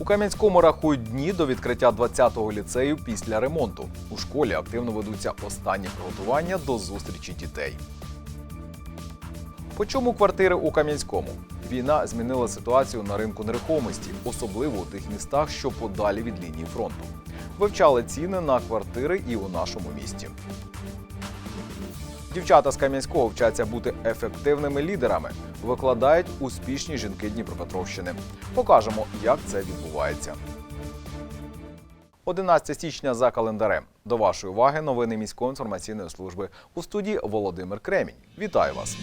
У Кам'янському рахують дні до відкриття 20-го ліцею після ремонту. У школі активно ведуться останні приготування до зустрічі дітей. По чому квартири у Кам'янському? Війна змінила ситуацію на ринку нерухомості, особливо у тих містах, що подалі від лінії фронту. Вивчали ціни на квартири і у нашому місті. Дівчата з Кам'янського вчаться бути ефективними лідерами, викладають успішні жінки Дніпропетровщини. Покажемо, як це відбувається. 11 січня за календарем. До вашої уваги новини міської інформаційної служби у студії Володимир Кремінь. Вітаю вас!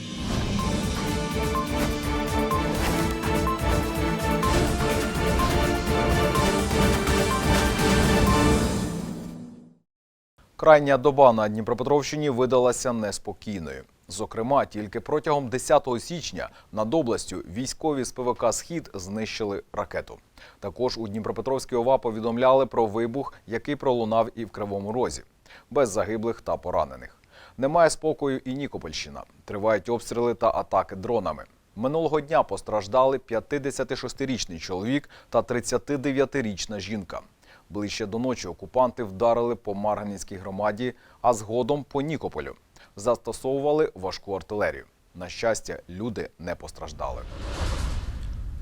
Крайня доба на Дніпропетровщині видалася неспокійною. Зокрема, тільки протягом 10 січня над областю військові з ПВК Схід знищили ракету. Також у Дніпропетровській ОВА повідомляли про вибух, який пролунав і в Кривому Розі, без загиблих та поранених. Немає спокою і Нікопольщина. Тривають обстріли та атаки дронами. Минулого дня постраждали 56-річний чоловік та 39-річна жінка. Ближче до ночі окупанти вдарили по Марганецькій громаді, а згодом по Нікополю. Застосовували важку артилерію. На щастя, люди не постраждали.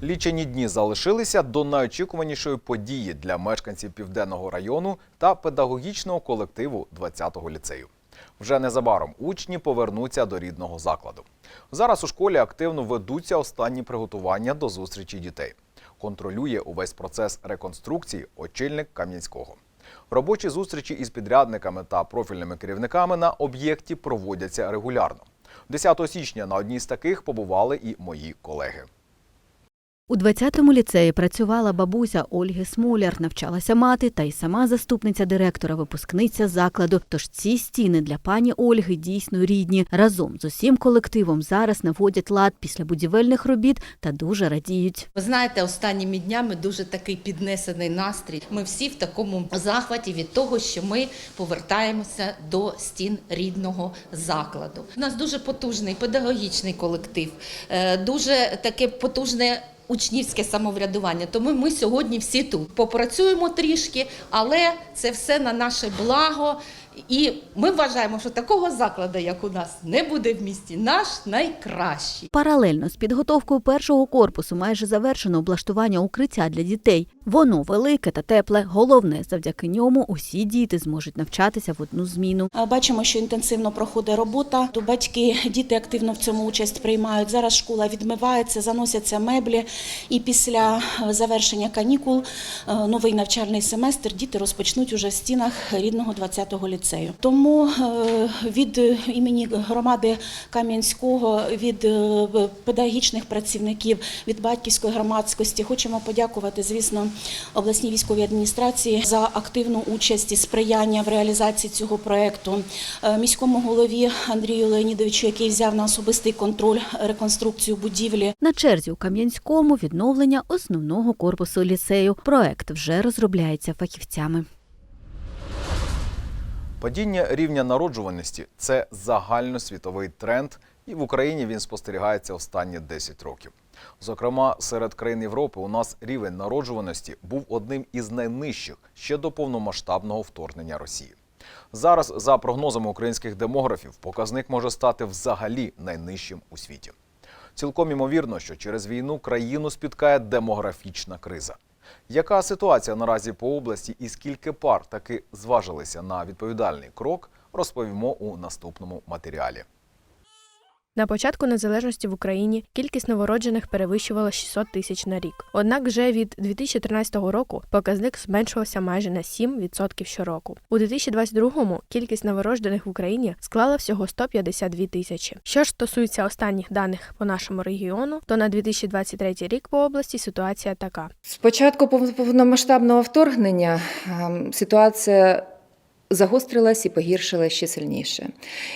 Лічені дні залишилися до найочікуванішої події для мешканців південного району та педагогічного колективу 20-го ліцею. Вже незабаром учні повернуться до рідного закладу. Зараз у школі активно ведуться останні приготування до зустрічі дітей. Контролює увесь процес реконструкції очільник Кам'янського. Робочі зустрічі із підрядниками та профільними керівниками на об'єкті проводяться регулярно. 10 січня на одній з таких побували і мої колеги. У 20-му ліцеї працювала бабуся Ольги Смоляр, навчалася мати та й сама заступниця директора, випускниця закладу. Тож ці стіни для пані Ольги дійсно рідні. Разом з усім колективом зараз наводять лад після будівельних робіт та дуже радіють. Ви знаєте, останніми днями дуже такий піднесений настрій. Ми всі в такому захваті від того, що ми повертаємося до стін рідного закладу. У нас дуже потужний педагогічний колектив, е, дуже таке потужне. Учнівське самоврядування, тому ми сьогодні всі тут попрацюємо трішки, але це все на наше благо. І ми вважаємо, що такого закладу, як у нас, не буде в місті. Наш найкращий. Паралельно з підготовкою першого корпусу майже завершено облаштування укриття для дітей. Воно велике та тепле. Головне, завдяки ньому усі діти зможуть навчатися в одну зміну. Бачимо, що інтенсивно проходить робота. То батьки, діти активно в цьому участь приймають. Зараз школа відмивається, заносяться меблі. І після завершення канікул е, новий навчальний семестр діти розпочнуть уже в стінах рідного 20-го ліцею. Тому е, від імені громади Кам'янського, від е, педагогічних працівників, від батьківської громадськості хочемо подякувати, звісно, обласній військовій адміністрації за активну участь і сприяння в реалізації цього проекту, Е, міському голові Андрію Леонідовичу, який взяв на особистий контроль реконструкцію будівлі. На черзі у Кам'янському відновлення основного корпусу ліцею. Проект вже розробляється фахівцями. Падіння рівня народжуваності це загальносвітовий тренд, і в Україні він спостерігається останні 10 років. Зокрема, серед країн Європи у нас рівень народжуваності був одним із найнижчих ще до повномасштабного вторгнення Росії. Зараз, за прогнозами українських демографів, показник може стати взагалі найнижчим у світі. Цілком імовірно, що через війну країну спіткає демографічна криза. Яка ситуація наразі по області і скільки пар таки зважилися на відповідальний крок, розповімо у наступному матеріалі. На початку незалежності в Україні кількість новороджених перевищувала 600 тисяч на рік. Однак вже від 2013 року показник зменшувався майже на 7% щороку. У 2022-му кількість новороджених в Україні склала всього 152 тисячі. Що ж стосується останніх даних по нашому регіону, то на 2023 рік по області ситуація така: З початку повномасштабного вторгнення ем, ситуація загострилась і погіршилась ще сильніше.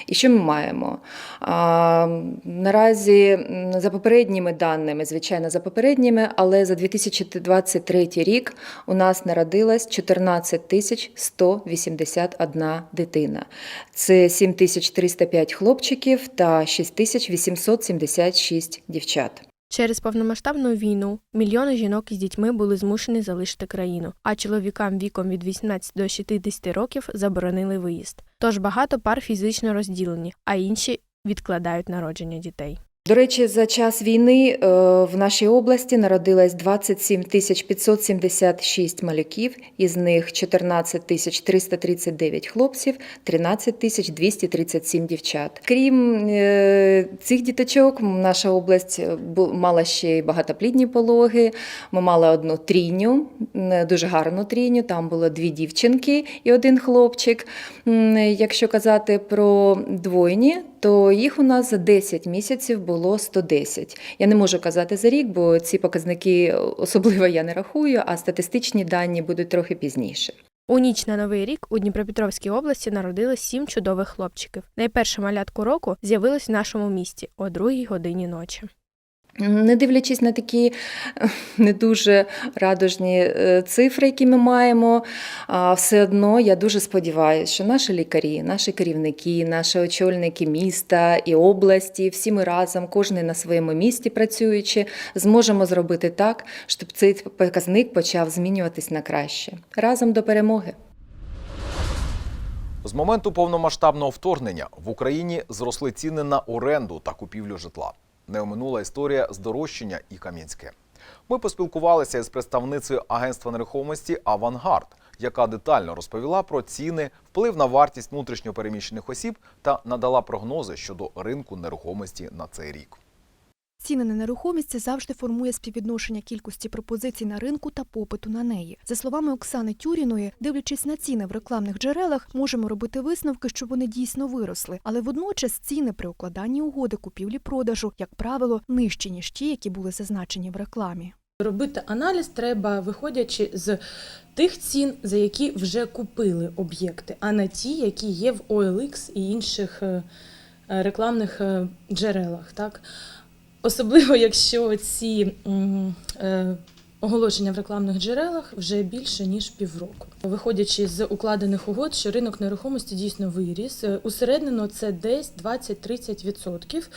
І що ми маємо? А, наразі, за попередніми даними, звичайно, за попередніми, але за 2023 рік у нас народилось 14 тисяч 181 дитина. Це 7305 хлопчиків та 6876 дівчат. Через повномасштабну війну мільйони жінок із дітьми були змушені залишити країну, а чоловікам віком від 18 до 60 років заборонили виїзд. Тож багато пар фізично розділені, а інші відкладають народження дітей. До речі, за час війни е, в нашій області народилось 27 тисяч 576 малюків, із них 14 тисяч 339 хлопців, 13 тисяч 237 дівчат. Крім е, цих діточок, наша область бу- мала ще й багатоплідні пологи. Ми мали одну трійню, дуже гарну трійню. Там було дві дівчинки і один хлопчик. Якщо казати про двойні, то їх у нас за 10 місяців було 110. Я не можу казати за рік, бо ці показники особливо я не рахую, а статистичні дані будуть трохи пізніше. У ніч на новий рік у Дніпропетровській області народилось сім чудових хлопчиків. Найперше малятку року з'явилось в нашому місті о другій годині ночі. Не дивлячись на такі не дуже радужні е, цифри, які ми маємо, все одно я дуже сподіваюся, що наші лікарі, наші керівники, наші очільники міста і області, всі ми разом, кожен на своєму місці працюючи, зможемо зробити так, щоб цей показник почав змінюватись на краще. Разом до перемоги. З моменту повномасштабного вторгнення в Україні зросли ціни на оренду та купівлю житла. Не оминула історія здорожчання і Кам'янське. Ми поспілкувалися із представницею агентства нерухомості Авангард, яка детально розповіла про ціни, вплив на вартість внутрішньопереміщених осіб та надала прогнози щодо ринку нерухомості на цей рік. Ціни на нерухомість це завжди формує співвідношення кількості пропозицій на ринку та попиту на неї. За словами Оксани Тюріної, дивлячись на ціни в рекламних джерелах, можемо робити висновки, що вони дійсно виросли. Але водночас ціни при укладанні угоди купівлі-продажу, як правило, нижчі ніж ті, які були зазначені в рекламі. Робити аналіз треба, виходячи з тих цін, за які вже купили об'єкти, а не ті, які є в OLX і інших е, е, рекламних е, джерелах. Так? Особливо, якщо ці е, оголошення в рекламних джерелах вже більше ніж півроку. Виходячи з укладених угод, що ринок нерухомості дійсно виріс. Е, Усереднено це десь 20-30%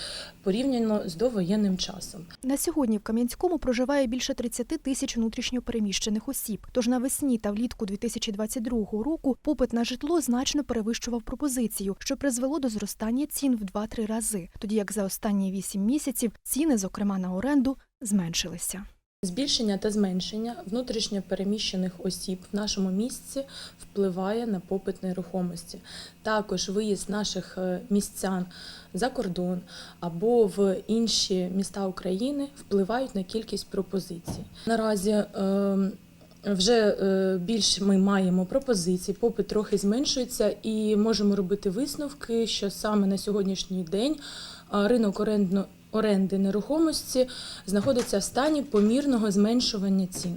порівняно з довоєнним часом. На сьогодні в Кам'янському проживає більше 30 тисяч внутрішньопереміщених осіб. Тож навесні та влітку 2022 року попит на житло значно перевищував пропозицію, що призвело до зростання цін в 2-3 рази, тоді як за останні 8 місяців ціни, зокрема на оренду, зменшилися. Збільшення та зменшення внутрішньо переміщених осіб в нашому місці впливає на попит нерухомості. Також виїзд наших е, містян за кордон або в інші міста України впливають на кількість пропозицій. Наразі е, вже е, більш ми маємо пропозицій, попит трохи зменшується, і можемо робити висновки, що саме на сьогоднішній день е, ринок орендно оренди нерухомості знаходиться в стані помірного зменшування цін.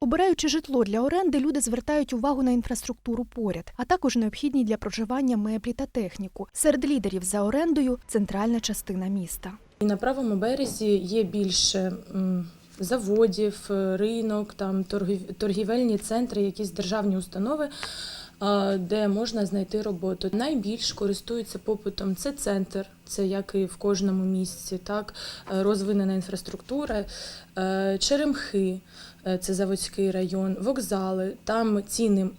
Обираючи житло для оренди, люди звертають увагу на інфраструктуру поряд, а також необхідні для проживання меблі та техніку. Серед лідерів за орендою центральна частина міста. І на правому березі є більше заводів, е, ринок, там торгів- торгівельні центри, якісь державні установи, де можна знайти роботу. Найбільш користуються попитом це центр, це як і в кожному місці, так е, розвинена інфраструктура, е, черемхи. е, Це Заводський район, вокзали. Там ціни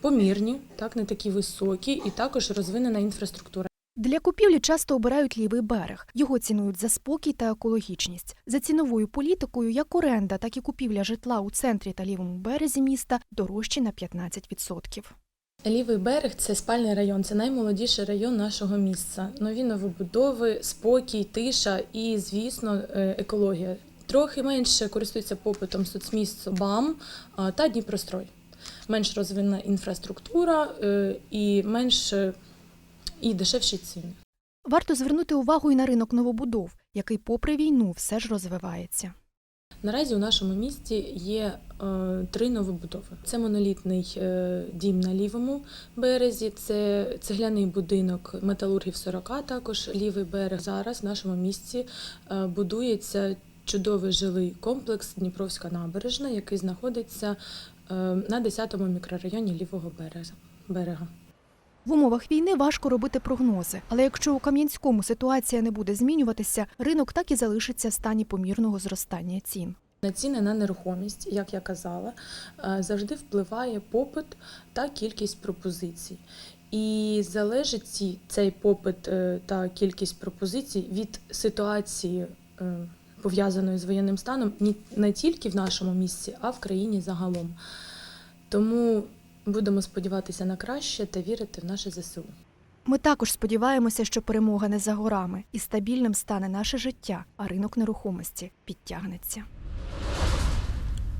помірні, так не такі високі, і також розвинена інфраструктура. Для купівлі часто обирають лівий берег. Його цінують за спокій та екологічність. За ціновою політикою як оренда, так і купівля житла у центрі та лівому березі міста дорожчі на 15%. Лівий берег це спальний район, це наймолодіший район нашого місця. Нові новобудови, спокій, тиша і, звісно, е, екологія. Трохи менше користується попитом соцміст БАМ та Дніпрострой. Менш розвинена інфраструктура е, і менш е, і дешевші ціни. Варто звернути увагу і на ринок новобудов, який, попри війну, все ж розвивається. Наразі у нашому місті є е, три новобудови. Це монолітний е, дім на лівому березі, це цегляний будинок металургів 40, також лівий берег. Зараз в нашому місті е, будується чудовий жилий комплекс Дніпровська набережна, який знаходиться на 10-му мікрорайоні лівого берега. В умовах війни важко робити прогнози, але якщо у Кам'янському ситуація не буде змінюватися, ринок так і залишиться в стані помірного зростання цін. На ціни на нерухомість, як я казала, е, завжди впливає попит та кількість пропозицій. І залежить ці, цей попит е, та кількість пропозицій від ситуації, е, пов'язаної з воєнним станом, не тільки в нашому місці, а в країні загалом. Тому будемо сподіватися на краще та вірити в наше ЗСУ. Ми також сподіваємося, що перемога не за горами і стабільним стане наше життя, а ринок нерухомості підтягнеться.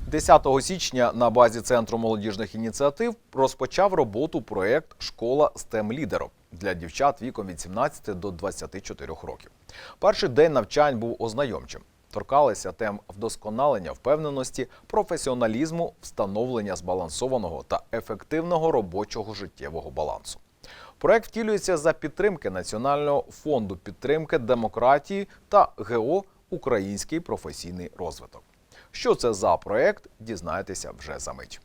10 січня на базі Центру молодіжних ініціатив розпочав роботу проєкт Школа stem лідерок для дівчат віком від 17 до 24 років. Перший день навчань був ознайомчим. Торкалися тем вдосконалення впевненості, професіоналізму, встановлення збалансованого та ефективного робочого життєвого балансу. Проект втілюється за підтримки Національного фонду підтримки демократії та ГО Український професійний розвиток. Що це за проект, дізнаєтеся вже за мить.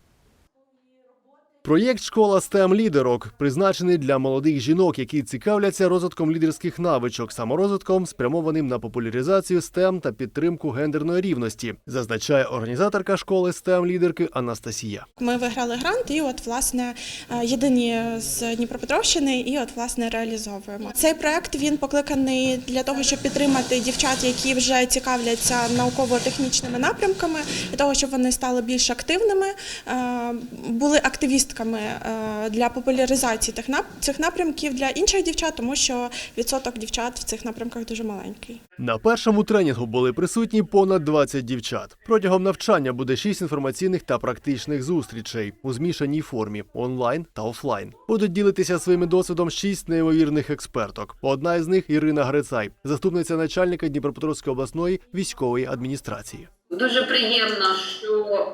Проєкт Школа STEM лідерок призначений для молодих жінок, які цікавляться розвитком лідерських навичок, саморозвитком, спрямованим на популяризацію STEM та підтримку гендерної рівності, зазначає організаторка школи STEM лідерки Анастасія. Ми виграли грант, і от власне е, єдині з Дніпропетровщини, і от власне реалізовуємо цей проект. Він покликаний для того, щоб підтримати дівчат, які вже цікавляться науково-технічними напрямками, для того, щоб вони стали більш активними, е, були активістками е, для популяризації цих напрямків для інших дівчат, тому що відсоток дівчат в цих напрямках дуже маленький. На першому тренінгу були присутні понад 20 дівчат. Протягом навчання буде 6 інформаційних та практичних зустрічей у змішаній формі онлайн та офлайн. Будуть ділитися своїм досвідом 6 неймовірних експерток. Одна із них Ірина Грицай, заступниця начальника Дніпропетровської обласної військової адміністрації. Дуже приємно, що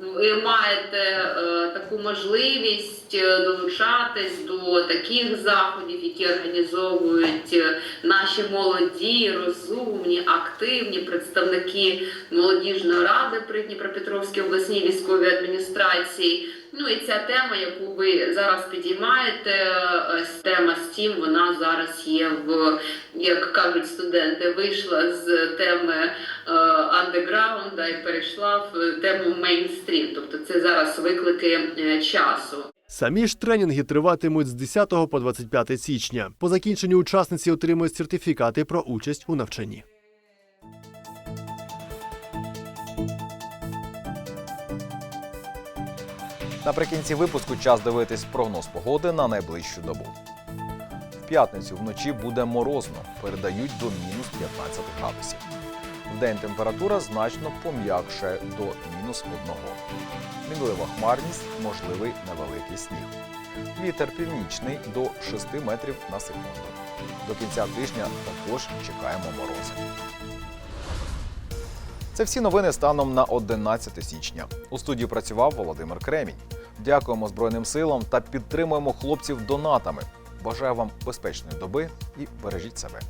ви маєте е, таку можливість е, долучатись до таких заходів, які організовують е, наші молоді, розумні, активні представники молодіжної ради при Дніпропетровській обласній військовій адміністрації. Ну і ця тема, яку ви зараз підіймаєте, е, тема STEAM, вона зараз є в, як кажуть студенти, вийшла з теми е, андеграунда і перейшла в тему мейнстрім. Тобто це зараз виклики е, часу. Самі ж тренінги триватимуть з 10 по 25 січня. По закінченню учасниці отримують сертифікати про участь у навчанні. Наприкінці випуску час дивитись прогноз погоди на найближчу добу. В п'ятницю вночі буде морозно, передають до мінус 15 градусів. Вдень температура значно пом'якше до мінус 1. Мінлива хмарність, можливий невеликий сніг. Вітер північний до 6 метрів на секунду. До кінця тижня також чекаємо морози. Це всі новини станом на 11 січня. У студії працював Володимир Кремінь. Дякуємо Збройним силам та підтримуємо хлопців донатами. Бажаю вам безпечної доби і бережіть себе.